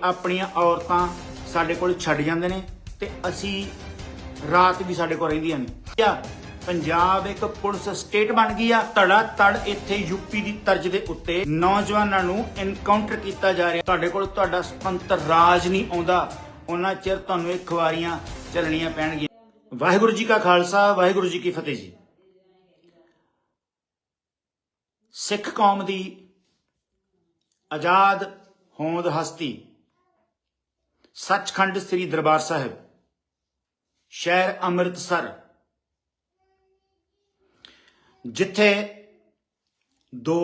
ਆਪਣੀਆਂ ਔਰਤਾਂ ਸਾਡੇ ਕੋਲ ਛੱਡ ਜਾਂਦੇ ਨੇ ਤੇ ਅਸੀਂ ਰਾਤ ਵੀ ਸਾਡੇ ਕੋਲ ਰਹਿੰਦੀਆਂ ਨੇ। ਕਿਆ ਪੰਜਾਬ ਇੱਕ ਪੁਲਿਸ ਸਟੇਟ ਬਣ ਗਈ ਆ ਧੜਾ ਧੜ ਇੱਥੇ ਯੂਪੀ ਦੀ ਤਰਜ਼ ਦੇ ਉੱਤੇ। ਨੌਜਵਾਨਾਂ ਨੂੰ ਇਨਕਾਊਂਟਰ ਕੀਤਾ ਜਾ ਰਿਹਾ। ਤੁਹਾਡੇ ਕੋਲ ਤੁਹਾਡਾ ਸੁਤੰਤਰ ਰਾਜ ਨਹੀਂ ਆਉਂਦਾ। ਉਹਨਾਂ ਚਿਰ ਤੁਹਾਨੂੰ ਇਹ ਖੁਆਰੀਆਂ ਚੱਲਣੀਆਂ ਪੈਣਗੀਆਂ। ਵਾਹਿਗੁਰੂ ਜੀ ਕਾ ਖਾਲਸਾ, ਵਾਹਿਗੁਰੂ ਜੀ ਕੀ ਫਤਿਹ ਜੀ। ਸਿੱਖ ਕੌਮ ਦੀ ਆਜ਼ਾਦ ਹੋਂਦ ਹਸਤੀ ਸੱਚਖੰਡ ਸ੍ਰੀ ਦਰਬਾਰ ਸਾਹਿਬ, ਸ਼ਹਿਰ ਅੰਮ੍ਰਿਤਸਰ, ਜਿੱਥੇ ਦੋ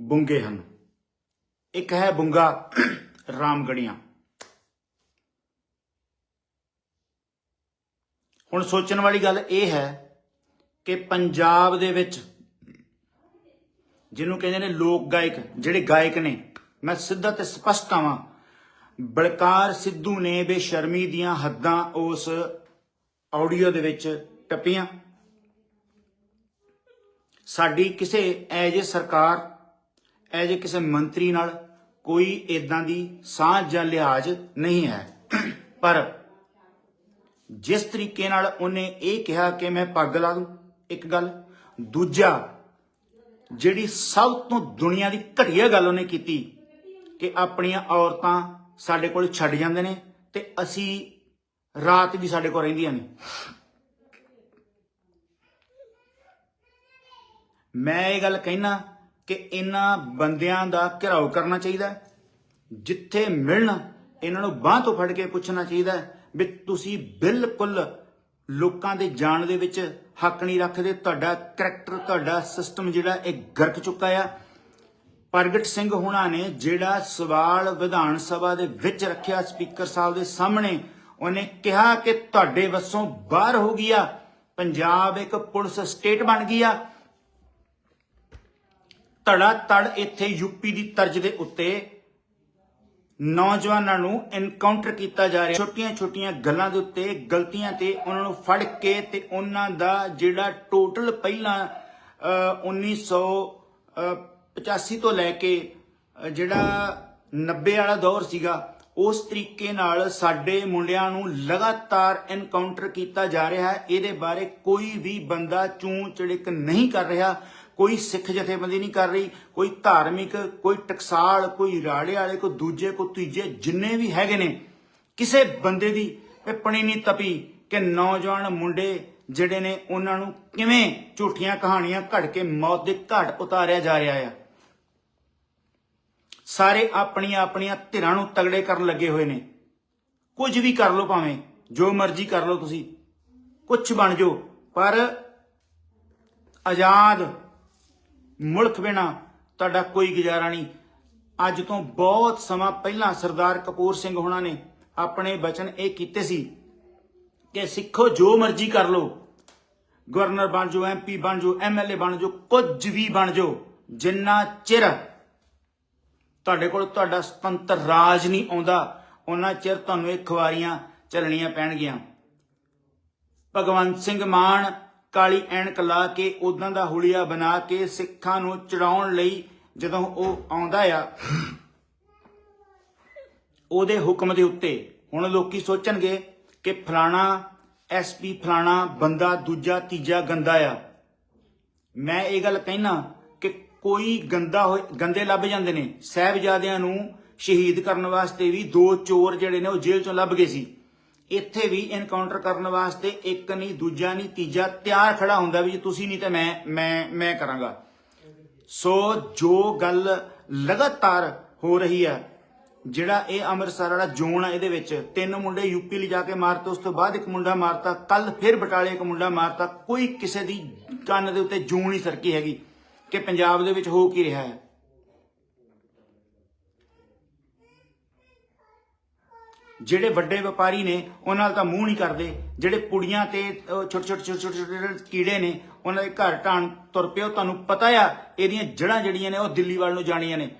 ਬੁੰਗੇ ਹਨ। ਇੱਕ ਹੈ ਬੁੰਗਾ ਰਾਮਗੜੀਆਂ ਹੁਣ ਸੋਚਣ ਵਾਲੀ ਗੱਲ ਇਹ ਹੈ ਕਿ ਪੰਜਾਬ ਦੇ ਵਿੱਚ ਜਿਹਨੂੰ ਕਹਿੰਦੇ ਨੇ ਲੋਕ ਗਾਇਕ, ਜਿਹੜੇ ਗਾਇਕ ਨੇ, ਮੈਂ ਸਿੱਧਾ ਤੇ ਸਪਸ਼ਟ ਆਵਾਂ ਬਲਕਾਰ ਸਿੱਧੂ ਨੇ ਬੇਸ਼ਰਮੀ ਦੀਆਂ ਹੱਦਾਂ ਉਸ ਆਡੀਓ ਦੇ ਵਿੱਚ ਟੱਪੀਆਂ। ਸਾਡੀ ਕਿਸੇ ਐਜ ਏ ਸਰਕਾਰ ਐਜ ਏ ਕਿਸੇ ਮੰਤਰੀ ਨਾਲ ਕੋਈ ਇਦਾਂ ਦੀ ਸਾਂਝ ਜਾਂ ਲਿਹਾਜ਼ ਨਹੀਂ ਹੈ। ਪਰ ਜਿਸ ਤਰੀਕੇ ਨਾਲ ਉਹਨੇ ਇਹ ਕਿਹਾ ਕਿ ਮੈਂ ਪੱਗ ਲਾ ਦੂੰ, ਇੱਕ ਗੱਲ। ਦੂਜਾ, ਜਿਹੜੀ ਸਭ ਤੋਂ ਦੁਨੀਆ ਦੀ ਘਟੀਆ ਗੱਲ ਉਹਨੇ ਕੀਤੀ ਕਿ ਆਪਣੀਆਂ ਔਰਤਾਂ ਸਾਡੇ ਕੋਲ ਛੱਡ ਜਾਂਦੇ ਨੇ ਤੇ ਅਸੀਂ ਰਾਤ ਵੀ ਸਾਡੇ ਕੋਲ ਰਹਿੰਦੀਆਂ ਨੇ। ਮੈਂ ਇਹ ਗੱਲ ਕਹਿਣਾ ਕਿ ਇਹਨਾਂ ਬੰਦਿਆਂ ਦਾ ਘਿਰਾਓ ਕਰਨਾ ਚਾਹੀਦਾ ਜਿੱਥੇ ਮਿਲਣ, ਇਹਨਾਂ ਨੂੰ ਬਾਹ ਤੋਂ ਫੜ ਕੇ ਪੁੱਛਣਾ ਚਾਹੀਦਾ ਵੀ ਤੁਸੀਂ ਬਿਲਕੁਲ ਲੋਕਾਂ ਦੇ ਜਾਣ ਦੇ ਵਿੱਚ ਹੱਕ ਨਹੀਂ ਰੱਖਦੇ, ਤੁਹਾਡਾ ਕਰੈਕਟਰ ਤੁਹਾਡਾ ਸਿਸਟਮ ਜਿਹੜਾ ਇਹ ਗਰਕ ਚੁੱਕਾ ਆ। ਪ੍ਰਗਟ ਸਿੰਘ ਹੁਣਾ ਨੇ ਜਿਹੜਾ ਸਵਾਲ ਵਿਧਾਨ ਸਭਾ ਦੇ ਵਿੱਚ ਰੱਖਿਆ ਸਪੀਕਰ ਸਾਹਿਬ ਦੇ ਸਾਹਮਣੇ, ਉਹਨੇ ਕਿਹਾ ਕਿ ਤੁਹਾਡੇ ਵੱਸੋਂ ਬਾਹਰ ਹੋ ਗਿਆ ਪੰਜਾਬ ਇੱਕ ਪੁਲਿਸ ਸਟੇਟ ਬਣ ਗਿਆ ਤੜਾ ਤੜ ਇੱਥੇ ਯੂਪੀ ਦੀ ਤਰਜ ਦੇ ਉੱਤੇ ਨੌਜਵਾਨਾਂ ਨੂੰ ਇਨਕਾਊਂਟਰ ਕੀਤਾ ਜਾ ਰਿਹਾ। ਛੋਟੀਆਂ-ਛੋਟੀਆਂ ਗੱਲਾਂ ਦੇ ਉੱਤੇ, ਗਲਤੀਆਂ ਤੇ ਉਹਨਾਂ ਨੂੰ ਫੜ ਕੇ ਤੇ ਉਹਨਾਂ ਦਾ ਜਿਹੜਾ ਟੋਟਲ ਪਹਿਲਾਂ 1900 85 ਤੋਂ ਲੈ ਕੇ ਜਿਹੜਾ 90 ਵਾਲਾ ਦੌਰ ਸੀਗਾ, ਉਸ ਤਰੀਕੇ ਨਾਲ ਸਾਡੇ ਮੁੰਡਿਆਂ ਨੂੰ ਲਗਾਤਾਰ ਇਨਕਾਊਂਟਰ ਕੀਤਾ ਜਾ ਰਿਹਾ ਹੈ। ਇਹਦੇ ਬਾਰੇ ਕੋਈ ਵੀ ਬੰਦਾ ਚੂੰ ਚੜਿਕ ਨਹੀਂ ਕਰ ਰਿਹਾ। ਕੋਈ ਸਿੱਖ ਜਥੇਬੰਦੀ ਨਹੀਂ ਕਰ ਰਹੀ। ਕੋਈ ਧਾਰਮਿਕ, ਕੋਈ ਟਕਸਾਲ, ਕੋਈ ਰਾੜੇ ਵਾਲੇ, ਕੋਈ ਦੂਜੇ, ਕੋਈ ਤੀਜੇ, ਜਿੰਨੇ ਵੀ ਹੈਗੇ ਨੇ, ਕਿਸੇ ਬੰਦੇ ਦੀ ਪਣੀ ਨਹੀਂ ਤਪੀ ਕਿ ਨੌਜਵਾਨ ਮੁੰਡੇ ਜਿਹੜੇ ਨੇ, ਉਹਨਾਂ ਨੂੰ ਕਿਵੇਂ ਝੂਠੀਆਂ ਕਹਾਣੀਆਂ ਘੜ ਕੇ ਮੌਤ ਦੇ ਘਾਟ ਉਤਾਰਿਆ ਜਾ ਰਿਹਾ ਆ। ਸਾਰੇ ਆਪਣੀਆਂ ਆਪਣੀਆਂ ਧਿਰਾਂ ਨੂੰ ਤਗੜੇ ਕਰਨ ਲੱਗੇ ਹੋਏ ਨੇ। ਕੁਝ ਵੀ ਕਰ ਲਓ ਭਾਵੇਂ, ਜੋ ਮਰਜ਼ੀ ਕਰ ਲਓ ਤੁਸੀਂ। ਕੁਝ ਬਣ ਜਾਓ, ਪਰ ਆਜ਼ਾਦ ਮੁਲਕ ਬਿਨਾ ਤੁਹਾਡਾ ਕੋਈ ਗੁਜ਼ਾਰਾ ਨਹੀਂ। ਅੱਜ ਤੋਂ ਬਹੁਤ ਸਮਾਂ ਪਹਿਲਾਂ ਸਰਦਾਰ ਕਪੂਰ ਸਿੰਘ ਹੋਣਾ ਨੇ ਆਪਣੇ ਬਚਨ ਇਹ ਕੀਤੇ ਸੀ ਕਿ ਸਿੱਖੋ, ਜੋ ਮਰਜ਼ੀ ਕਰ ਲਓ। ਗਵਰਨਰ ਬਣ ਜਾਓ ਐਮਪੀ ਬਣ ਜਾਓ ਐਮਐਲਏ ਬਣ ਜਾਓ, ਕੁਝ ਵੀ ਬਣ ਜਾਓ, ਜਿੰਨਾ ਚਿਰ ਤੁਹਾਡੇ ਕੋਲ ਤੁਹਾਡਾ ਸੁਤੰਤਰ ਰਾਜ ਨਹੀਂ ਆਉਂਦਾ, ਉਹਨਾਂ ਚਿਰ ਤੁਹਾਨੂੰ ਇਹ ਖੁਆਰੀਆਂ ਚੱਲਣੀਆਂ ਪੈਣਗੀਆਂ। ਭਗਵੰਤ ਸਿੰਘ ਮਾਨ ਕਾਲੀ ਐਨਕ ਲਾ ਕੇ ਉਦਾਂ ਦਾ ਹੁਲੀਆ ਬਣਾ ਕੇ ਸਿੱਖਾਂ ਨੂੰ ਚੜਾਉਣ ਲਈ ਜਦੋਂ ਉਹ ਆਉਂਦਾ ਆ, ਉਹਦੇ ਹੁਕਮ ਦੇ ਉੱਤੇ ਹੁਣ ਲੋਕੀ ਸੋਚਣਗੇ ਕਿ ਫਲਾਣਾ ਐਸਪੀ ਫਲਾਣਾ ਬੰਦਾ ਦੂਜਾ ਤੀਜਾ ਗੰਦਾ ਆ। ਮੈਂ ਇਹ ਗੱਲ ਕਹਿਣਾ ਕੋਈ ਗੰਦਾ ਹੋਏ, ਗੰਦੇ ਲੱਭ ਜਾਂਦੇ ਨੇ। ਸਹਿਬਜ਼ਾਦਿਆਂ ਨੂੰ ਸ਼ਹੀਦ ਕਰਨ ਵਾਸਤੇ ਵੀ ਦੋ ਚੋਰ ਜਿਹੜੇ ਨੇ ਉਹ ਜੇਲ੍ਹ ਚੋਂ ਲੱਭ ਗਏ ਸੀ। ਇੱਥੇ ਵੀ ਇਨਕਾਊਂਟਰ ਕਰਨ ਵਾਸਤੇ ਇੱਕ ਨਹੀਂ, ਦੂਜਾ ਨਹੀਂ, ਤੀਜਾ ਤਿਆਰ ਖੜਾ ਹੁੰਦਾ ਵੀ ਜੇ ਤੁਸੀਂ ਨਹੀਂ ਤਾਂ ਮੈਂ ਮੈਂ ਮੈਂ ਕਰਾਂਗਾ। ਸੋ ਜੋ ਗੱਲ ਲਗਾਤਾਰ ਹੋ ਰਹੀ ਹੈ ਜਿਹੜਾ ਇਹ ਅੰਮ੍ਰਿਤਸਰ ਵਾਲਾ ਜ਼ੋਨ ਆ ਇਹਦੇ ਵਿੱਚ, ਤਿੰਨ ਮੁੰਡੇ ਯੂਪੀ ਲਿਜਾ ਕੇ ਮਾਰਤੇ, ਉਸ ਤੋਂ ਬਾਅਦ ਇੱਕ ਮੁੰਡਾ ਮਾਰਤਾ ਕੱਲ ਫਿਰ ਬਟਾਲੇ ਇੱਕ ਮੁੰਡਾ ਮਾਰਤਾ, ਕੋਈ ਕਿਸੇ ਦੀ ਕੰਨ ਦੇ ਉੱਤੇ ਜੂੰ ਨਹੀਂ ਸਰਕੀ ਹੈਗੀ। ਕਿ ਪੰਜਾਬ ਦੇ ਵਿੱਚ ਹੋ ਕੀ ਰਿਹਾ ਹੈ? ਜਿਹੜੇ ਵੱਡੇ ਵਪਾਰੀ ਨੇ, ਉਹਨਾਂ ਨਾਲ ਤਾਂ ਮੂੰਹ ਨਹੀਂ ਕਰਦੇ। ਜਿਹੜੇ ਪੁੜੀਆਂ ਤੇ ਛੋਟੇ ਛੋਟੇ ਛੋਟੇ ਛੋਟੇ ਕੀੜੇ ਨੇ, ਉਹਨਾਂ ਦੇ ਘਰ ਢਾਣ ਤੁਰ ਪਿਓ ਤੁਹਾਨੂੰ ਪਤਾ ਆ, ਇਹਦੀਆਂ ਜੜਾਂ ਜਿਹੜੀਆਂ ਨੇ, ਉਹ ਦਿੱਲੀ ਵੱਲ ਨੂੰ ਜਾਣੀਆਂ ਨੇ।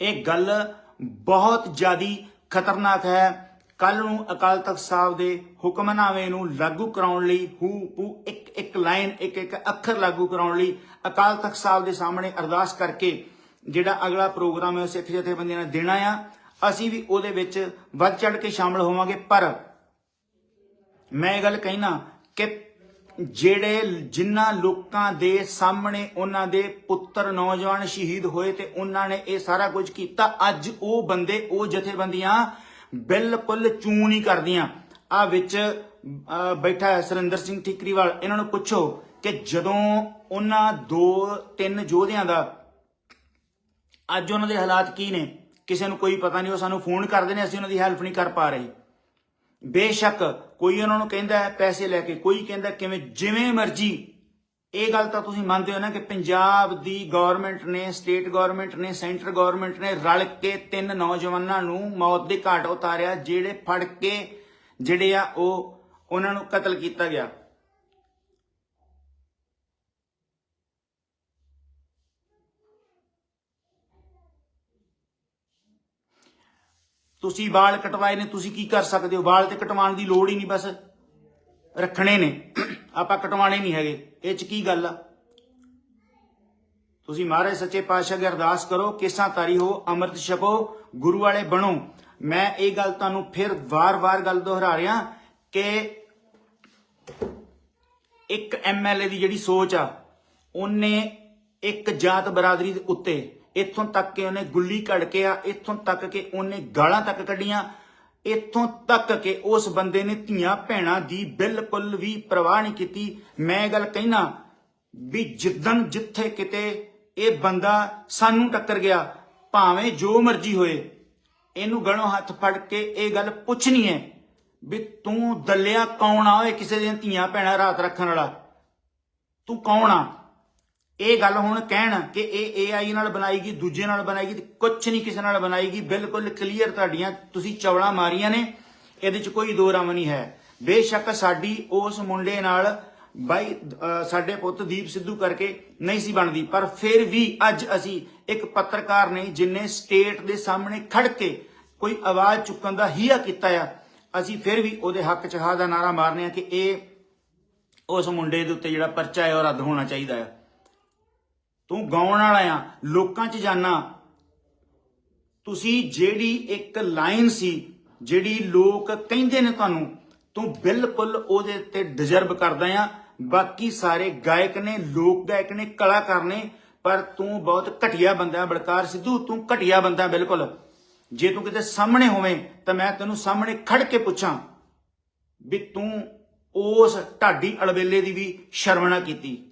ਇਹ ਗੱਲ ਬਹੁਤ ਜ਼ਿਆਦੀ ਖਤਰਨਾਕ ਹੈ। ਕੱਲ ਨੂੰ ਅਕਾਲ ਤਖਤ ਸਾਹਿਬ ਦੇ ਹੁਕਮਨਾਮੇ ਨੂੰ ਲਾਗੂ ਕਰਾਉਣ ਲਈ ਹੂ ਹੂ ਇੱਕ ਇੱਕ ਲਾਈਨ, ਇੱਕ ਇੱਕ ਅੱਖਰ ਲਾਗੂ ਕਰਾਉਣ ਲਈ ਅਕਾਲ ਤਖਤ ਸਾਹਿਬ ਦੇ ਸਾਹਮਣੇ ਅਰਦਾਸ ਕਰਕੇ ਜਿਹੜਾ ਅਗਲਾ ਪ੍ਰੋਗਰਾਮ ਹੈ ਸਿੱਖ ਜਥੇਬੰਦੀਆਂ ਨੇ ਦੇਣਾ ਆ। ਅਸੀਂ ਵੀ ਉਹਦੇ ਵਿੱਚ ਵੱਧ ਚੜ ਕੇ ਸ਼ਾਮਲ ਹੋਵਾਂਗੇ, ਪਰ ਮੈਂ ਇਹ ਗੱਲ ਕਹਿਣਾ ਕਿ ਜਿਹੜੇ ਜਿਨ੍ਹਾਂ ਲੋਕਾਂ ਦੇ ਸਾਹਮਣੇ ਉਹਨਾਂ ਦੇ ਪੁੱਤਰ ਨੌਜਵਾਨ ਸ਼ਹੀਦ ਹੋਏ ਤੇ ਉਹਨਾਂ ਨੇ ਇਹ ਸਾਰਾ ਕੁਝ ਕੀਤਾ, ਅੱਜ ਉਹ ਬੰਦੇ, ਉਹ ਜਥੇਬੰਦੀਆਂ ਬਿਲਕੁਲ ਚੂੰ ਨਹੀਂ ਕਰਦੀਆਂ। ਆ ਵਿੱਚ ਬੈਠਾ ਹੈ ਸੁਰਿੰਦਰ ਸਿੰਘ ਠੀਕਰੀਵਾਲ, ਇਹਨਾਂ ਨੂੰ ਪੁੱਛੋ ਕਿ ਜਦੋਂ ਉਹਨਾਂ ਦੋ, ਤਿੰਨ ਯੋਧਿਆਂ ਦਾ ਅੱਜ ਉਹਨਾਂ ਦੇ ਹਾਲਾਤ ਕੀ ਨੇ? ਕਿਸੇ ਨੂੰ ਕੋਈ ਪਤਾ ਨਹੀਂ, ਉਹ ਸਾਨੂੰ ਫੋਨ ਕਰਦੇ ਨੇ, ਅਸੀਂ ਉਹਨਾਂ ਦੀ ਹੈਲਪ ਨਹੀਂ ਕਰ ਪਾ ਰਹੇ। ਬੇਸ਼ੱਕ ਕੋਈ ਉਹਨਾਂ ਨੂੰ ਕਹਿੰਦਾ ਹੈ ਪੈਸੇ ਲੈ ਕੇ, ਕੋਈ ਕਹਿੰਦਾ ਕਿਵੇਂ, ਜਿਵੇਂ ਮਰਜ਼ੀ ਇਹ ਗੱਲ ਤਾਂ ਤੁਸੀਂ ਮੰਨਦੇ ਹੋ ਨਾ ਕਿ ਪੰਜਾਬ ਦੀ ਗਵਰਨਮੈਂਟ ਨੇ ਸਟੇਟ ਗਵਰਨਮੈਂਟ ਨੇ ਸੈਂਟਰ ਗਵਰਨਮੈਂਟ ਨੇ ਰਲ ਕੇ ਤਿੰਨ ਨੌਜਵਾਨਾਂ ਨੂੰ ਮੌਤ ਦੇ ਘਾਟ ਉਤਾਰਿਆ, ਜਿਹੜੇ ਫੜ ਕੇ ਜਿਹੜੇ ਆ ਉਹ ਉਹਨਾਂ ਨੂੰ ਕਤਲ ਕੀਤਾ ਗਿਆ। ਤੁਸੀਂ ਵਾਲ ਕਟਵਾਏ ਨੇ, ਤੁਸੀਂ ਕੀ ਕਰ ਸਕਦੇ ਹੋ? ਵਾਲ ਤੇ ਕਟਵਾਉਣ ਦੀ ਲੋੜ ਹੀ ਨਹੀਂ ਬਸ। ਰੱਖਣੇ ਨੇ। ਆਪਾਂ ਕਟਵਾਣੇ ਨਹੀਂ ਹੈਗੇ। ਇਹ ਚ ਕੀ ਗੱਲ ਆ? ਤੁਸੀਂ ਮਹਾਰਾਜ ਸੱਚੇ ਪਾਤਸ਼ਾਹ ਅਗੇ ਅਰਦਾਸ ਕਰੋ, ਕੇਸਾਂ ਤਾਰੀ ਹੋ, ਅੰਮ੍ਰਿਤ ਛਕੋ, ਗੁਰੂ ਵਾਲੇ ਬਣੋ। ਮੈਂ ਇਹ ਗੱਲ ਤੁਹਾਨੂੰ ਫਿਰ ਵਾਰ-ਵਾਰ ਗੱਲ ਦੁਹਰਾ ਰਿਹਾ ਕਿ ਇੱਕ ਐਮਐਲਏ ਦੀ ਜਿਹੜੀ ਸੋਚ ਆ, ਉਹਨੇ ਇੱਕ ਜਾਤ ਬਰਾਦਰੀ ਦੇ ਉੱਤੇ, ਇੱਥੋਂ ਤੱਕ ਕਿ ਉਹਨੇ ਗੁੱਲੀ ਕੱਢ ਕੇ ਆ, ਇੱਥੋਂ ਤੱਕ ਕਿ ਉਹਨੇ ਗਾਲਾਂ ਤੱਕ ਕੱਢੀਆਂ ਇੱਥੋਂ ਤੱਕ ਕਿ ਉਸ ਬੰਦੇ ਨੇ ਧੀਆਂ ਭੈਣਾਂ ਦੀ ਬਿਲਕੁਲ ਵੀ ਪਰਵਾਹ ਨਹੀਂ ਕੀਤੀ। ਮੈਂ ਇਹ ਗੱਲ ਕਹਿਣਾ ਵੀ ਜਿੱਦਣ ਜਿੱਥੇ ਕਿਤੇ ਇਹ ਬੰਦਾ ਸਾਨੂੰ ਟੱਕਰ ਗਿਆ, ਭਾਵੇਂ ਜੋ ਮਰਜ਼ੀ ਹੋਏ, ਇਹਨੂੰ ਗਲੋਂ ਹੱਥ ਫੜ ਕੇ ਇਹ ਗੱਲ ਪੁੱਛਣੀ ਹੈ ਵੀ ਤੂੰ ਦੱਲਿਆ ਕੌਣ ਆ ਓਏ ਕਿਸੇ ਦੀਆਂ ਧੀਆਂ ਭੈਣਾਂ ਰਾਤ ਰੱਖਣ ਵਾਲਾ? ਤੂੰ ਕੌਣ ਆ? ਇਹ ਗੱਲ ਹੁਣ ਕਹਿਣ ਕਿ ਇਹ AI ਨਾਲ ਬਣਾਏਗੀ, ਦੂਜੇ ਨਾਲ ਬਣਾਏਗੀ, ਤੇ ਕੁਝ ਨਹੀਂ ਕਿਸੇ ਨਾਲ ਬਣਾਏਗੀ। ਬਿਲਕੁਲ ਕਲੀਅਰ ਤੁਹਾਡੀਆਂ ਤੁਸੀਂ ਚਵਲਾਂ ਮਾਰੀਆਂ ਨੇ, ਇਹਦੇ ਚ ਕੋਈ ਦੋ ਰਮ ਨਹੀਂ ਹੈ। ਬੇਸ਼ੱਕ ਸਾਡੀ ਉਸ ਮੁੰਡੇ ਨਾਲ ਬਾਈ ਸਾਡੇ ਪੁੱਤ ਦੀਪ ਸਿੱਧੂ ਕਰਕੇ ਨਹੀਂ ਸੀ ਬਣਦੀ, ਪਰ ਫਿਰ ਵੀ ਅੱਜ ਅਸੀਂ ਇੱਕ ਪੱਤਰਕਾਰ ਨੇ ਜਿਨੇ ਸਟੇਟ ਦੇ ਸਾਹਮਣੇ ਖੜ ਕੇ ਕੋਈ ਆਵਾਜ਼ ਚੁੱਕਣ ਦਾ ਹੀਆ ਕੀਤਾ ਆ, ਅਸੀਂ ਫਿਰ ਵੀ ਉਹਦੇ ਹੱਕ ਚ ਹਾਂ ਦਾ ਨਾਰਾ ਮਾਰਨੇ ਆ ਕਿ ਇਹ ਉਸ ਮੁੰਡੇ ਦੇ ਉੱਤੇ ਜਿਹੜਾ ਪਰਚਾ ਹੈ ਉਹ ਰੱਦ ਹੋਣਾ ਚਾਹੀਦਾ ਆ। ਤੂੰ ਗਾਉਣ ਵਾਲਾ ਆ, ਲੋਕਾਂ 'ਚ ਜਾਣਾ ਤੁਸੀਂ ਜਿਹੜੀ ਇੱਕ ਲਾਈਨ ਸੀ, ਜਿਹੜੀ ਲੋਕ ਕਹਿੰਦੇ ਨੇ ਤੁਹਾਨੂੰ, ਤੂੰ ਬਿਲਕੁਲ ਉਹਦੇ ਤੇ ਡਿਜ਼ਰਵ ਕਰਦਾ ਆ। ਬਾਕੀ ਸਾਰੇ ਗਾਇਕ ਨੇ, ਲੋਕ ਗਾਇਕ ਨੇ, ਕਲਾਕਾਰ ਨੇ, ਪਰ ਤੂੰ ਬਹੁਤ ਘਟੀਆ ਬੰਦਾ, ਬਲਕਾਰ ਸਿੱਧੂ, ਤੂੰ ਘਟੀਆ ਬੰਦਾ ਬਿਲਕੁਲ। ਜੇ ਤੂੰ ਕਿਤੇ ਸਾਹਮਣੇ ਹੋਵੇਂ, ਤਾਂ ਮੈਂ ਤੈਨੂੰ ਸਾਹਮਣੇ ਖੜ ਕੇ ਪੁੱਛਾਂ ਵੀ ਤੂੰ ਉਸ ਢਾਡੀ ਅਲਬੇਲੇ ਦੀ ਵੀ ਸ਼ਰਮ ਨਾ ਕੀਤੀ।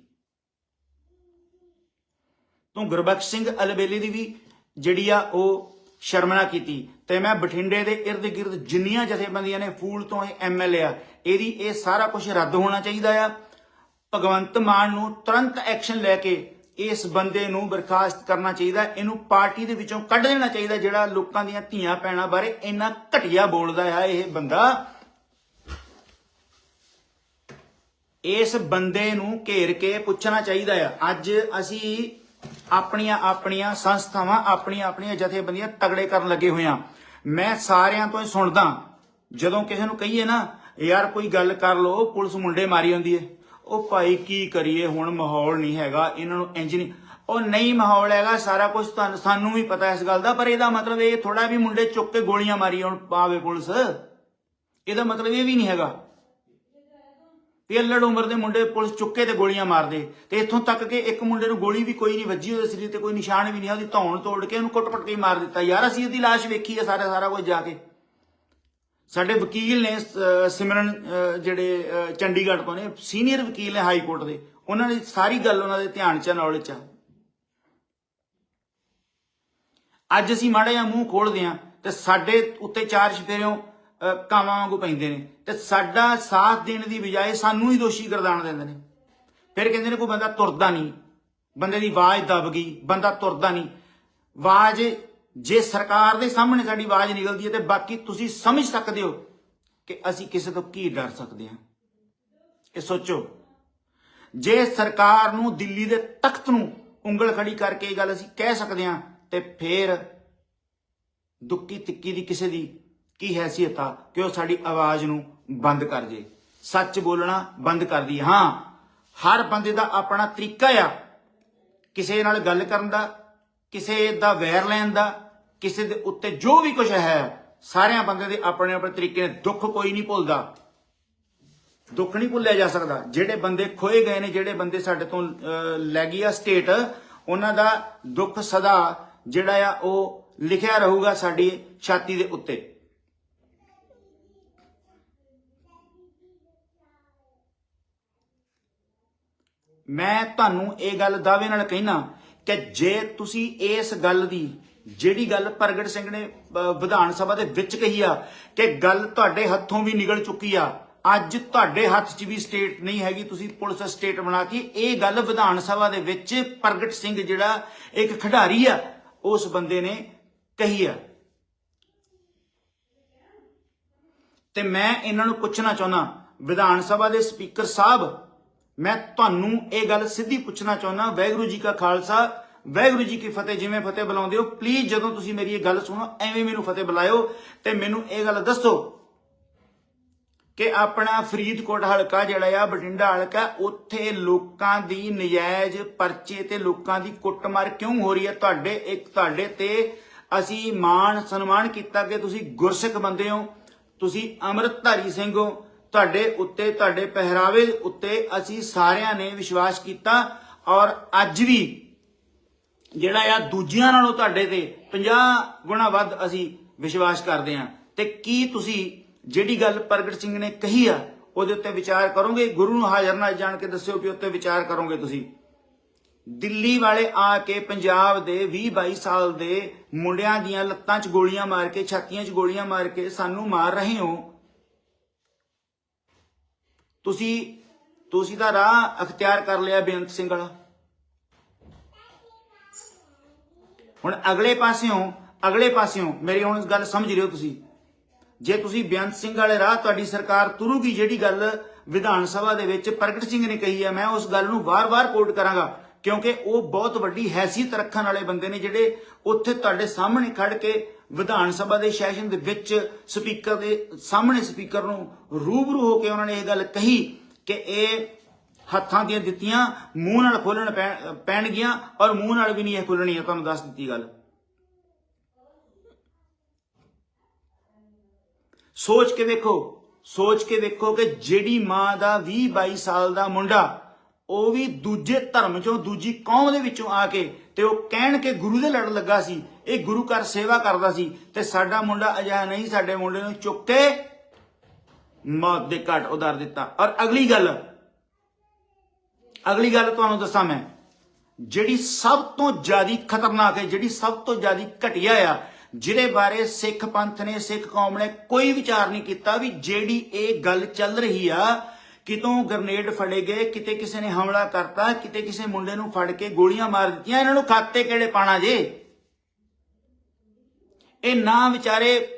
ਤੂੰ ਗੁਰਬਖਸ਼ ਸਿੰਘ ਅਲਬੇਲੀ ਦੀ ਵੀ ਜਿਹੜੀ ਆ ਉਹ ਸ਼ਰਮਨਾ ਕੀਤੀ। ਤੇ ਮੈਂ ਬਠਿੰਡੇ ਦੇ ird ਗਿਰਦ ਜਿੰਨੀਆਂ ਜਥੇਬੰਦੀਆਂ ਨੇ ਫੂਲ ਤੋਂ ਇਹ ਐਮਐਲਏ ਆ, ਇਹਦੀ ਇਹ ਸਾਰਾ ਕੁਝ ਰੱਦ ਹੋਣਾ ਚਾਹੀਦਾ ਆ। ਭਗਵੰਤ ਮਾਨ ਨੂੰ ਤੁਰੰਤ ਐਕਸ਼ਨ ਲੈ ਕੇ ਇਸ ਬੰਦੇ ਨੂੰ ਬਰਖਾਸਤ ਕਰਨਾ ਚਾਹੀਦਾ, ਇਹਨੂੰ ਪਾਰਟੀ ਦੇ ਵਿੱਚੋਂ ਕੱਢ ਦੇਣਾ ਚਾਹੀਦਾ, ਜਿਹੜਾ ਲੋਕਾਂ ਦੀਆਂ ਧੀਆਂ ਪੈਣਾ ਬਾਰੇ ਇੰਨਾ ਘਟੀਆ ਬੋਲਦਾ ਆ ਇਹ ਬੰਦਾ। ਇਸ ਬੰਦੇ ਨੂੰ ਘੇਰ ਕੇ ਪੁੱਛਣਾ ਚਾਹੀਦਾ ਆ। ਅੱਜ ਅਸੀਂ ਆਪਣੀਆਂ ਆਪਣੀਆਂ ਸੰਸਥਾਵਾਂ, ਆਪਣੀਆਂ ਆਪਣੀਆਂ ਜਥੇਬੰਦੀਆਂ ਤਗੜੇ ਕਰਨ ਲੱਗੇ ਹੋਏ ਆ ਮੈਂ ਸਾਰਿਆਂ ਤੋਂ ਹੀ ਸੁਣਦਾ, ਜਦੋਂ ਕਿਸੇ ਨੂੰ ਕਹੀਏ ਨਾ, ਯਾਰ ਕੋਈ ਗੱਲ ਕਰ ਲੋ ਪੁਲਿਸ ਮੁੰਡੇ ਮਾਰੀ ਹੁੰਦੀ ਏ। ਉਹ ਭਾਈ ਕੀ ਕਰੀਏ, ਹੁਣ ਮਾਹੌਲ ਨਹੀਂ ਹੈਗਾ, ਇਹਨਾਂ ਨੂੰ ਇੰਜ ਨਹੀਂ। ਉਹ ਨਹੀਂ ਮਾਹੌਲ ਹੈਗਾ, ਸਾਰਾ ਕੁਝ ਤੁਹਾਨੂੰ, ਸਾਨੂੰ ਵੀ ਪਤਾ ਇਸ ਗੱਲ ਦਾ, ਪਰ ਇਹਦਾ ਮਤਲਬ ਇਹ ਥੋੜਾ ਵੀ ਮੁੰਡੇ ਚੁੱਕ ਕੇ ਗੋਲੀਆਂ ਮਾਰੀ ਹੁਣ ਪਾਵੇ ਪੁਲਿਸ। ਇਹਦਾ ਮਤਲਬ ਇਹ ਵੀ ਨਹੀਂ ਹੈਗਾ। ਵੀ ਉਮਰ ਦੇ ਮੁੰਡੇ ਪੁਲਿਸ ਚੁੱਕੇ ਤੇ ਗੋਲੀਆਂ ਮਾਰਦੇ। ਤੇ ਇੱਥੋਂ ਤੱਕ ਕਿ ਇੱਕ ਮੁੰਡੇ ਨੂੰ ਗੋਲੀ ਵੀ ਕੋਈ ਨਹੀਂ ਵੱਜੀ, ਉਹਦੇ ਸਰੀਰ ਤੇ ਕੋਈ ਨਿਸ਼ਾਨ ਵੀ ਨਹੀਂ ਉਹਦੀ ਧੌਣ ਤੋੜ ਕੇ ਉਹਨੂੰ ਕੁੱਟ-ਕੁੱਟ ਕੇ ਮਾਰ ਦਿੱਤਾ। ਯਾਰ ਅਸੀਂ ਉਹਦੀ ਲਾਸ਼ ਵੇਖੀ ਹੈ ਸਾਰਾ ਸਾਰਾ ਕੁਝ ਜਾ ਕੇ। ਸਾਡੇ ਵਕੀਲ ਨੇ ਸਿਮਰਨ ਜਿਹੜੇ ਚੰਡੀਗੜ੍ਹ ਤੋਂ ਨੇ, ਸੀਨੀਅਰ ਵਕੀਲ ਨੇ ਹਾਈ ਕੋਰਟ ਦੇ। ਉਹਨਾਂ ਨੇ ਸਾਰੀ ਗੱਲ ਉਹਨਾਂ ਦੇ ਧਿਆਨ ਚ ਨੌਲੇਜ ਚ ਆ। ਅੱਜ ਅਸੀਂ ਮਾੜਾ ਜਿਹਾ ਮੂੰਹ ਖੋਲਦੇ ਆ ਤੇ ਸਾਡੇ ਉੱਤੇ ਚਾਰ ਚਫੇਰਿਓਂ ਕਾਵਾਂ ਵਾਂਗੂ ਪੈਂਦੇ ਨੇ। ਤੇ ਸਾਡਾ ਸਾਥ ਦੇਣ ਦੀ ਬਜਾਏ ਸਾਨੂੰ ਹੀ ਦੋਸ਼ੀ ਗਰਦਾਨ ਦਿੰਦੇ ਨੇ। ਫਿਰ ਕਹਿੰਦੇ ਨੇ ਕੋਈ ਬੰਦਾ ਤੁਰਦਾ ਨਹੀਂ। ਬੰਦੇ ਦੀ ਆਵਾਜ਼ ਦਬ ਗਈ, ਬੰਦਾ ਤੁਰਦਾ ਨਹੀਂ। ਆਵਾਜ਼, ਜੇ ਸਰਕਾਰ ਦੇ ਸਾਹਮਣੇ ਸਾਡੀ ਆਵਾਜ਼ ਨਿਕਲਦੀ ਹੈ ਤੇ ਬਾਕੀ ਤੁਸੀਂ ਸਮਝ ਸਕਦੇ ਹੋ ਕਿ ਅਸੀਂ ਕਿਸੇ ਤੋਂ ਕੀ ਡਰ ਸਕਦੇ ਹਾਂ। ਇਹ ਸੋਚੋ। ਜੇ ਸਰਕਾਰ ਨੂੰ ਦਿੱਲੀ ਦੇ ਤਖਤ ਨੂੰ ਉਂਗਲ ਖੜੀ ਕਰਕੇ ਇਹ ਗੱਲ ਅਸੀਂ ਕਹਿ ਸਕਦੇ ਹਾਂ ਤੇ ਫੇਰ ਦੁੱਕੀ ਤਿੱਕੀ ਦੀ ਕਿਸੇ ਦੀ ਕੀ ਹੈਸੀਅਤ ਆ ਕਿ ਉਹ ਸਾਡੀ ਆਵਾਜ਼ ਨੂੰ ਬੰਦ ਕਰ ਜੇ। ਸੱਚ ਬੋਲਣਾ ਬੰਦ ਕਰ ਦਈਏ। ਹਾਂ, ਹਰ ਬੰਦੇ ਦਾ ਆਪਣਾ ਤਰੀਕਾ ਆ। ਕਿਸੇ ਨਾਲ ਗੱਲ ਕਰਨ ਦਾ, ਕਿਸੇ ਦਾ ਵੈਰ ਲੈਣ ਦਾ, ਕਿਸੇ ਦੇ ਉੱਤੇ ਜੋ ਵੀ ਕੁਝ ਹੈ, ਸਾਰਿਆਂ ਬੰਦੇ ਦੇ ਆਪਣੇ ਆਪਣੇ ਤਰੀਕੇ ਨੇ। ਦੁੱਖ ਕੋਈ ਨਹੀਂ ਭੁੱਲਦਾ। ਦੁੱਖ ਨਹੀਂ ਭੁੱਲਿਆ ਜਾ ਸਕਦਾ। ਜਿਹੜੇ ਬੰਦੇ ਖੋਏ ਗਏ ਨੇ, ਜਿਹੜੇ ਬੰਦੇ ਸਾਡੇ ਤੋਂ ਲੈ ਗਈ ਆ ਸਟੇਟ ਉਹਨਾਂ ਦਾ ਦੁੱਖ ਸਦਾ ਜਿਹੜਾ ਆ ਉਹ ਲਿਖਿਆ ਰਹੂਗਾ ਸਾਡੀ ਛਾਤੀ ਦੇ ਉੱਤੇ। ਮੈਂ ਤੁਹਾਨੂੰ ਇਹ ਗੱਲ ਦਾਅਵੇ ਨਾਲ ਕਹਿਣਾ ਕਿ ਜੇ ਤੁਸੀਂ ਇਸ ਗੱਲ ਦੀ, ਜਿਹੜੀ ਗੱਲ ਪ੍ਰਗਟ ਸਿੰਘ ਨੇ ਵਿਧਾਨ ਸਭਾ ਦੇ ਵਿੱਚ ਕਹੀ ਆ, ਕਿ ਗੱਲ ਤੁਹਾਡੇ ਹੱਥੋਂ ਵੀ ਨਿਕਲ ਚੁੱਕੀ ਆ, ਅੱਜ ਤੁਹਾਡੇ ਹੱਥ 'ਚ ਵੀ ਸਟੇਟ ਨਹੀਂ ਹੈਗੀ, ਤੁਸੀਂ ਪੁਲਿਸ ਸਟੇਟ ਬਣਾਤੀ ਇਹ ਗੱਲ ਵਿਧਾਨ ਸਭਾ ਦੇ ਵਿੱਚ ਪ੍ਰਗਟ ਸਿੰਘ ਜਿਹੜਾ ਇੱਕ ਖਿਡਾਰੀ ਆ, ਉਸ ਬੰਦੇ ਨੇ ਕਹੀ ਆ। ਤੇ ਮੈਂ ਇਹਨਾਂ ਨੂੰ ਪੁੱਛਣਾ ਚਾਹੁੰਦਾ, ਵਿਧਾਨ ਸਭਾ ਦੇ ਸਪੀਕਰ ਸਾਹਿਬ ਮੈਂ ਤੁਹਾਨੂੰ ਇਹ ਗੱਲ ਸਿੱਧੀ ਪੁੱਛਣਾ ਚਾਹੁੰਦਾ, ਵਾਹਿਗੁਰੂ ਜੀ ਕਾ ਖਾਲਸਾ, ਵਾਹਿਗੁਰੂ ਜੀ ਕੀ ਫਤਿਹ, ਜਿਵੇਂ ਫਤਿਹ ਬੁਲਾਉਂਦੇ ਹੋ ਪਲੀਜ਼ ਜਦੋਂ ਤੁਸੀਂ ਮੇਰੀ ਇਹ ਗੱਲ ਸੁਣੋ, ਐਵੇਂ ਮੈਨੂੰ ਫਤਿਹ ਬੁਲਾਇਓ ਤੇ ਮੈਨੂੰ ਇਹ ਗੱਲ ਦੱਸੋ ਕਿ ਆਪਣਾ ਫਰੀਦਕੋਟ ਹਲਕਾ ਜਿਹੜਾ ਆ, ਬਠਿੰਡਾ ਹਲਕਾ, ਉੱਥੇ ਲੋਕਾਂ ਦੀ ਨਜਾਇਜ਼ ਪਰਚੇ ਤੇ ਲੋਕਾਂ ਦੀ ਕੁੱਟਮਾਰ ਕਿਉਂ ਹੋ ਰਹੀ ਹੈ? ਤੁਹਾਡੇ, ਇੱਕ ਤੁਹਾਡੇ ਤੇ ਅਸੀਂ ਮਾਣ ਸਨਮਾਨ ਕੀਤਾ ਕਿ ਤੁਸੀਂ ਗੁਰਸਿੱਖ ਬੰਦੇ ਹੋ, ਤੁਸੀਂ ਅੰਮ੍ਰਿਤਧਾਰੀ ਸਿੰਘ ਹੋ ਤੁਹਾਡੇ ਉੱਤੇ, ਤੁਹਾਡੇ ਪਹਿਰਾਵੇ ਉੱਤੇ ਅਸੀਂ ਸਾਰਿਆਂ ਨੇ ਵਿਸ਼ਵਾਸ ਕੀਤਾ ਔਰ ਅੱਜ ਵੀ ਜਿਹੜਾ ਆ ਦੂਜਿਆਂ ਨਾਲੋਂ ਤੁਹਾਡੇ ਤੇ 50 ਗੁਣਾ ਵੱਧ ਅਸੀਂ ਵਿਸ਼ਵਾਸ ਕਰਦੇ ਹਾਂ। ਤੇ ਕੀ ਤੁਸੀਂ ਜਿਹੜੀ ਗੱਲ ਪ੍ਰਗਟ ਸਿੰਘ ਨੇ ਕਹੀ ਆ, ਉਹਦੇ ਉੱਤੇ ਵਿਚਾਰ ਕਰੋਗੇ? ਗੁਰੂ ਨੂੰ ਹਾਜ਼ਰ ਨਾਲ ਜਾਣ ਕੇ ਦੱਸਿਓ ਕਿ ਉੱਤੇ ਵਿਚਾਰ ਕਰੋਗੇ ਤੁਸੀਂ। ਦਿੱਲੀ ਵਾਲੇ ਆ ਕੇ ਪੰਜਾਬ ਦੇ 20 22 ਸਾਲ ਦੇ ਮੁੰਡਿਆਂ ਦੀਆਂ ਲੱਤਾਂ 'ਚ ਗੋਲੀਆਂ ਮਾਰ ਕੇ, ਛਾਤੀਆਂ 'ਚ ਗੋਲੀਆਂ ਮਾਰ ਕੇ ਸਾਨੂੰ ਮਾਰ ਰਹੇ ਹੋ। ਤੁਸੀਂ ਤੁਸੀਂ ਤਾਂ ਰਾਹ ਅਖਤਿਆਰ ਕਰ ਲਿਆ ਬੇਅੰਤ ਸਿੰਘ ਵਾਲਾ। ਹੁਣ ਅਗਲੇ ਪਾਸਿਓਂ ਅਗਲੇ ਪਾਸਿਓਂ ਮੇਰੀ ਹੁਣ ਗੱਲ ਸਮਝ ਰਹੇ ਹੋ ਤੁਸੀਂ। ਜੇ ਤੁਸੀਂ ਬੇਅੰਤ ਸਿੰਘ ਵਾਲੇ ਰਾਹ ਤੁਹਾਡੀ ਸਰਕਾਰ ਤੁਰੂਗੀ, ਜਿਹੜੀ ਗੱਲ ਵਿਧਾਨ ਸਭਾ ਦੇ ਵਿੱਚ ਪ੍ਰਗਟ ਸਿੰਘ ਨੇ ਕਹੀ ਹੈ, ਮੈਂ ਉਸ ਗੱਲ ਨੂੰ ਵਾਰ-ਵਾਰ ਕੋਟ ਕਰਾਂਗਾ, ਕਿਉਂਕਿ ਉਹ ਬਹੁਤ ਵੱਡੀ ਹੈਸੀਅਤ ਰੱਖਣ ਵਾਲੇ ਬੰਦੇ ਨੇ ਜਿਹੜੇ ਉੱਥੇ ਤੁਹਾਡੇ ਸਾਹਮਣੇ ਖੜ ਕੇ ਵਿਧਾਨ ਸਭਾ ਦੇ ਸੈਸ਼ਨ ਦੇ ਵਿੱਚ ਸਪੀਕਰ ਦੇ ਸਾਹਮਣੇ ਸਪੀਕਰ ਨੂੰ ਰੂਬਰੂ ਹੋ ਕੇ ਉਹਨਾਂ ਨੇ ਇਹ ਗੱਲ ਕਹੀ ਕਿ ਇਹ ਹੱਥਾਂ ਦੀਆਂ ਦਿੱਤੀਆਂ, ਮੂੰਹ ਨਾਲ ਖੋਲਣ ਪੈਣਗੀਆਂ ਔਰ ਮੂੰਹ ਨਾਲ ਵੀ ਨਹੀਂ ਇਹ ਖੋਲਣੀਆਂ ਤੁਹਾਨੂੰ ਦੱਸ ਦਿੱਤੀ ਗੱਲ। ਸੋਚ ਕੇ ਦੇਖੋ ਸੋਚ ਕੇ ਦੇਖੋ ਕਿ ਜਿਹੜੀ ਮਾਂ ਦਾ 20 22 ਸਾਲ ਦਾ ਮੁੰਡਾ, ਉਹ ਵੀ ਦੂਜੇ ਧਰਮ ਚੋਂ, ਦੂਜੀ ਕੌਮ ਦੇ ਵਿੱਚੋਂ ਆ ਕੇ ਤੇ ਉਹ ਕਹਿਣ ਕੇ ਗੁਰੂ ਦੇ ਲੜ ਲੱਗਾ ਸੀ, ਇਹ ਗੁਰੂ ਘਰ ਸੇਵਾ ਕਰਦਾ ਸੀ ਤੇ ਸਾਡਾ ਮੁੰਡਾ ਅਜਿਹਾ ਨਹੀਂ, ਸਾਡੇ ਮੁੰਡੇ ਨੂੰ ਚੁੱਕ ਕੇ ਮੌਤ ਦੇ ਘਾਟ ਉਤਾਰ ਦਿੱਤਾ। ਔਰ ਅਗਲੀ ਗੱਲ ਅਗਲੀ ਗੱਲ ਤੁਹਾਨੂੰ ਦੱਸਾਂ ਮੈਂ, ਜਿਹੜੀ ਸਭ ਤੋਂ ਜ਼ਿਆਦਾ ਖਤਰਨਾਕ ਹੈ, ਜਿਹੜੀ ਸਭ ਤੋਂ ਜ਼ਿਆਦਾ ਘਟੀਆ ਆ, ਜਿਹਦੇ ਬਾਰੇ ਸਿੱਖ ਪੰਥ ਨੇ, ਸਿੱਖ ਕੌਮ ਨੇ ਕੋਈ ਵਿਚਾਰ ਨਹੀਂ ਕੀਤਾ ਵੀ ਜਿਹੜੀ ਇਹ ਗੱਲ ਚੱਲ ਰਹੀ ਆ ਕਿਤੋਂ ਗ੍ਰਨੇਡ ਫੜੇ ਗਏ, ਕਿਤੇ ਕਿਸੇ ਨੇ ਹਮਲਾ ਕਰਤਾ, ਕਿਤੇ ਕਿਸੇ ਮੁੰਡੇ ਨੂੰ ਫੜ ਕੇ ਗੋਲੀਆਂ ਮਾਰ ਦਿੱਤੀਆਂ, ਇਹਨਾਂ ਨੂੰ ਖਾਤੇ ਕਿਹੜੇ ਪਾਣਾ ਜੇ? ਇਹ ਨਾ ਵਿਚਾਰੇ,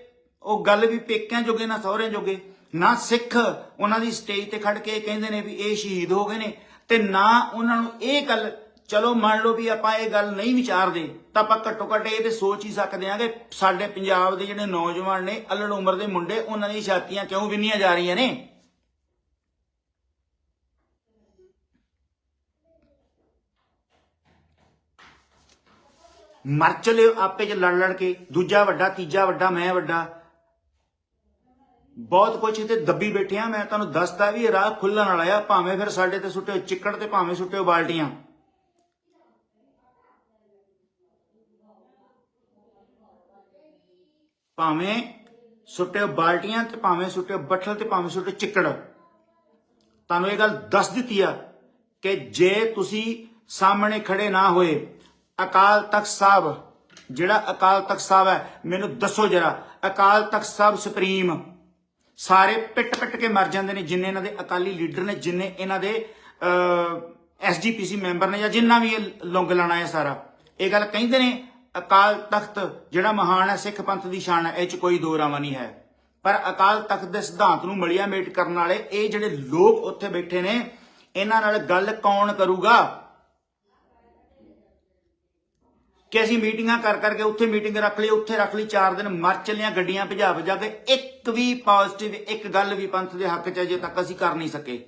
ਉਹ ਗੱਲ ਵੀ ਪੇਕਿਆਂ ਜੋਗੇ, ਨਾ ਸਹੁਰਿਆਂ ਜੋਗੇ, ਨਾ ਸਿੱਖ ਉਹਨਾਂ ਦੀ ਸਟੇਜ ਤੇ ਖੜ ਕੇ ਕਹਿੰਦੇ ਨੇ ਵੀ ਇਹ ਸ਼ਹੀਦ ਹੋ ਗਏ ਨੇ ਤੇ ਨਾ ਉਹਨਾਂ ਨੂੰ ਇਹ ਗੱਲ, ਚਲੋ ਮੰਨ ਲਓ ਵੀ ਆਪਾਂ ਇਹ ਗੱਲ ਨਹੀਂ ਵਿਚਾਰਦੇ, ਤਾਂ ਆਪਾਂ ਘੱਟੋ ਘੱਟ ਇਹ ਤੇ ਸੋਚ ਹੀ ਸਕਦੇ ਹਾਂ ਕਿ ਸਾਡੇ ਪੰਜਾਬ ਦੇ ਜਿਹੜੇ ਨੌਜਵਾਨ ਨੇ, ਅਲੜ ਉਮਰ ਦੇ ਮੁੰਡੇ, ਉਹਨਾਂ ਦੀਆਂ ਛਾਤੀਆਂ ਕਿਉਂ ਵਿੰਨੀਆਂ ਜਾ ਰਹੀਆਂ ਨੇ? ਮਰ ਚਲਿਓ ਆਪੇ ਚ ਲੜ ਲੜ ਕੇ, ਦੂਜਾ ਵੱਡਾ, ਤੀਜਾ ਵੱਡਾ, ਮੈਂ ਵੱਡਾ। ਬਹੁਤ ਕੁਝ ਇੱਥੇ ਦੱਬੀ ਬੈਠੇ ਆ ਮੈਂ ਤੁਹਾਨੂੰ ਦੱਸਦਾ ਵੀ ਰਾਹ ਖੁੱਲਣ ਵਾਲਾ ਆ, ਭਾਵੇਂ ਫਿਰ ਸਾਡੇ ਤੇ ਸੁੱਟਿਓ ਚਿੱਕੜ ਤੇ ਭਾਵੇਂ ਸੁੱਟਿਓ ਬਾਲਟੀਆਂ। ਭਾਵੇਂ ਸੁੱਟਿਓ ਬਾਲਟੀਆਂ ਤੇ ਭਾਵੇਂ ਸੁੱਟਿਓ ਬੱਠਲ ਤੇ ਭਾਵੇਂ ਸੁੱਟਿਓ ਚਿੱਕੜ। ਤੁਹਾਨੂੰ ਇਹ ਗੱਲ ਦੱਸ ਦਿੱਤੀ ਆ ਕਿ ਜੇ ਤੁਸੀਂ ਸਾਹਮਣੇ ਖੜੇ ਨਾ ਹੋਏ ਅਕਾਲ ਤਖਤ ਸਾਹਿਬ, ਜਿਹੜਾ ਅਕਾਲ ਤਖਤ ਸਾਹਿਬ ਹੈ, ਮੈਨੂੰ ਦੱਸੋ ਜਰਾ, ਅਕਾਲ ਤਖਤ ਸਾਹਿਬ ਸੁਪਰੀਮ, ਸਾਰੇ ਪਿੱਟ ਪਿੱਟ ਕੇ ਮਰ ਜਾਂਦੇ ਨੇ, ਜਿੰਨੇ ਇਹਨਾਂ ਦੇ ਅਕਾਲੀ ਲੀਡਰ ਨੇ, ਜਿੰਨੇ ਇਹਨਾਂ ਦੇ ਐਸਜੀਪੀਸੀ ਮੈਂਬਰ ਨੇ ਜਾਂ ਜਿੰਨਾ ਵੀ ਇਹ ਲੌਂਗ ਲਾਣਾ ਹੈ ਸਾਰਾ। ਇਹ ਗੱਲ ਕਹਿੰਦੇ ਨੇ, ਅਕਾਲ ਤਖਤ ਜਿਹੜਾ ਮਹਾਨ ਹੈ, ਸਿੱਖ ਪੰਥ ਦੀ ਸ਼ਾਨ ਹੈ, ਇਹ ਚ ਕੋਈ ਦੋ ਰਾਵਾਂ ਨਹੀਂ ਹੈ। ਪਰ ਅਕਾਲ ਤਖਤ ਦੇ ਸਿਧਾਂਤ ਨੂੰ ਮਲਿਆ ਮੇਟ ਕਰਨ ਵਾਲੇ ਇਹ ਜਿਹੜੇ ਲੋਕ ਉੱਥੇ ਬੈਠੇ ਨੇ, ਇਹਨਾਂ ਨਾਲ ਗੱਲ ਕੌਣ ਕਰੂਗਾ? ਕਿ ਅਸੀਂ ਮੀਟਿੰਗਾਂ ਕਰ ਕਰਕੇ ਉੱਥੇ ਮੀਟਿੰਗ ਰੱਖ ਲਈ, ਉੱਥੇ ਰੱਖ ਲਈ 4 ਦਿਨ ਮਰ ਚੱਲੀਆਂ ਗੱਡੀਆਂ ਭਜਾ ਭਜਾ ਕੇ, ਇੱਕ ਵੀ ਪੋਜ਼ਿਟਿਵ ਇੱਕ ਗੱਲ ਵੀ ਪੰਥ ਦੇ ਹੱਕ 'ਚ ਅਜੇ ਤੱਕ ਅਸੀਂ ਕਰ ਨਹੀਂ ਸਕੇ।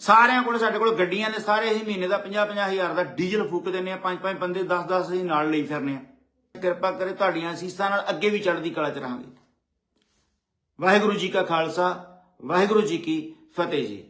ਸਾਰਿਆਂ ਕੋਲ, ਸਾਡੇ ਕੋਲ ਗੱਡੀਆਂ ਨੇ, ਸਾਰੇ ਅਸੀਂ ਮਹੀਨੇ ਦਾ 50 50 ਹਜ਼ਾਰ ਦਾ ਡੀਜ਼ਲ ਫੂਕ ਦਿੰਨੇ ਆ ਪੰਜ ਪੰਜ ਬੰਦੇ 10 10 ਅਸੀਂ ਨਾਲ ਲਈ ਫਿਰਨੇ ਆ ਕਿਰਪਾ ਕਰੇ ਤੁਹਾਡੀਆਂ ਅਸੀਸਾਂ ਨਾਲ ਅੱਗੇ ਵੀ ਚੜ੍ਹਦੀ ਕਲਾ ਚ ਰਹਾਂਗੇ। ਵਾਹਿਗੁਰੂ ਜੀ ਕਾ ਖਾਲਸਾ, ਵਾਹਿਗੁਰੂ ਜੀ ਕੀ ਫਤਿਹ ਜੀ।